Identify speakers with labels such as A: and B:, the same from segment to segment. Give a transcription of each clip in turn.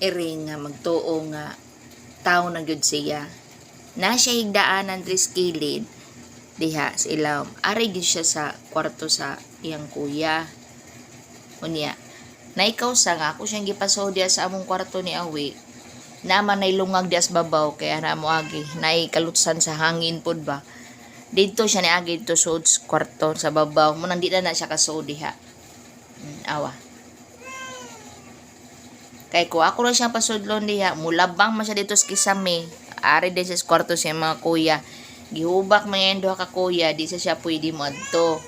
A: iri nga magtuo nga tao na gyud siya. Na siya higdaanan dres kilid diha sa ilawom. Ari gyud siya sa kwarto sa iyang kuya. Unya, na ikaw sa nga ako siyang gipasaw diya sa among kwarto ni Awi. Naman nay lungag diya sa babaw kaya na mo agi nay kalutsan sa hangin pod ba. Dito siya ni agi dito sa kwarto sa babaw. Mo nang di na na siya kasuod diha. Mm, awa. Kay ko ako lang siyang pasudlon diha, mulabang man siya dito sa kisame. Ari din sa kwarto siya mga kuya. Gihubak man yan ka kuya, di sa siya pwede mo adto.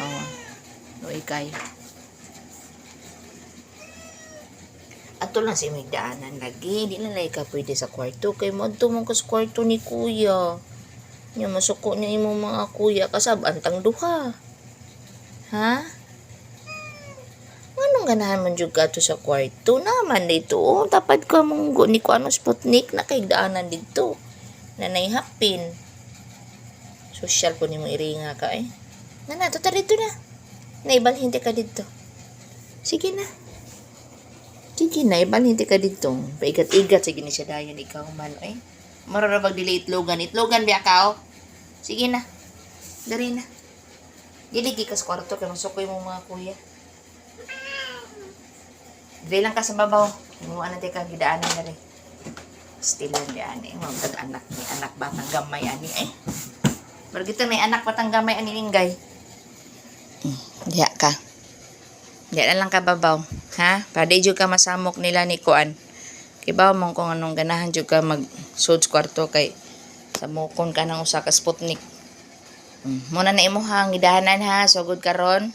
A: Oh. No ikay. Ato lang si Migdaanan lagi, di lang ka pwede sa kwarto kay mo adto ka sa kwarto ni kuya. Nya masuko ni imo mga kuya kasab antang duha. Ha? Ganahan man jud ka to sa kwarto naman dito. Oh, tapad ka mong ni ko ano Sputnik na kay daanan dito. Nanay hapin. Social po ni mo iringa ka eh. Nana, to dito na. Naibalhinti ka dito. Sige na. Sige na, ibalhinti ka dito. Paigat-igat, sige ni siya dayan ikaw man eh. Mararabag dili itlogan. Itlogan biya ka oh. Sige na. Dari na. Dili gikas kwarto kay masukoy mo mga kuya. Dili lang ka sa babaw. Ana te ka gidaanan na rin. Stilan di ani tag anak ni anak batang gamay ani eh. Pero gito may anak batang gamay ani linggay. Mm, diha ka. Diha na lang ka babaw. Ha? Para di ka masamok nila ni Kuan. Kibaw mong kung anong ganahan jud ka mag suds kwarto kay sa mukon ka ng usa ka Sputnik. Mm. Muna na imo hang gidahanan ha, sugod karon.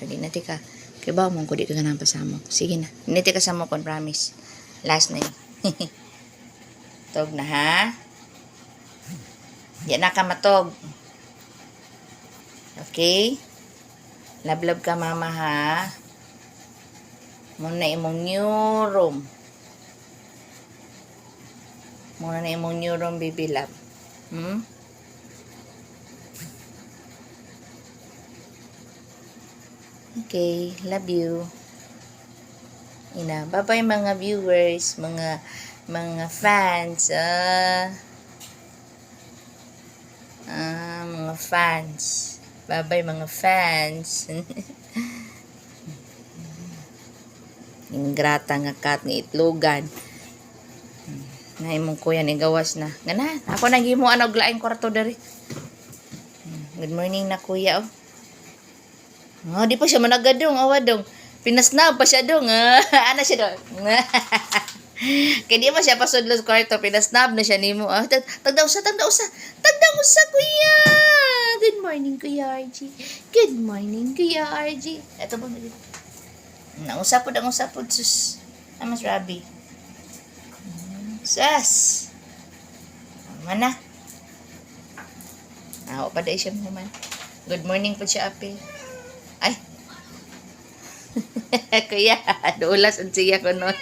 A: So, di na ti ka. Kaya ba mong ko di ka ganang pasamo. Sige na. Hindi ti ka sa mo promise. Last na yun. Tog na ha. Di na ka matog. Okay? Lablab ka mama ha. Muna imong new room. Muna na imong new room, baby love. Hmm? Okay, love you. Ina, bye-bye mga viewers, mga mga fans. Ah, ah mga fans. Bye-bye mga fans. Ingrata nga kat ni itlogan. Na imong kuya ni gawas na. Ngana, ako nagimo ano laing kwarto diri. Good morning na kuya oh. Oh, di pa siya managadong, awadong. Pinasnab pa siya dong. Ah, ana siya dong. Kaya di pa siya pasudlo sa kwarto, pinasnab na siya nimo. Ah, tag tagdaw sa, tagdaw sa. Tagdaw sa, kuya. Good morning, kuya RG. Good morning, kuya RG. Ito ba? Nausapod, ang sus. Amas Rabi. Sus. Mana? Ah, pa dahil siya naman. Good morning po siya, ape. Kuya, duulas ang siya ko nun.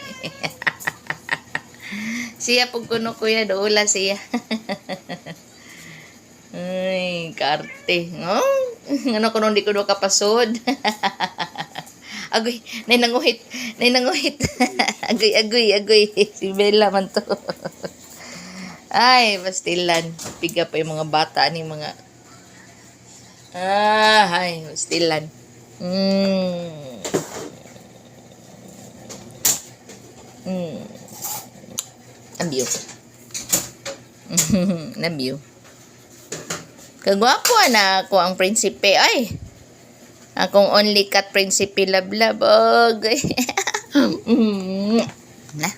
A: siya po kuno kuya, duulas siya. Ay, karte. Oh, ano ko nung di ko do kapasod. agoy, nay nanguhit. Nay nanguhit. agoy, agoy, agoy. Si Bella man to. Ay, bastilan. Piga pa yung mga bata ni mga Ah, ay, bastilan. Mm. Mm. Nabiyo. Nabiyo. Kagwapo na ako ang prinsipe. Ay! Akong only cat prinsipe lablab. Oh, mm. Na.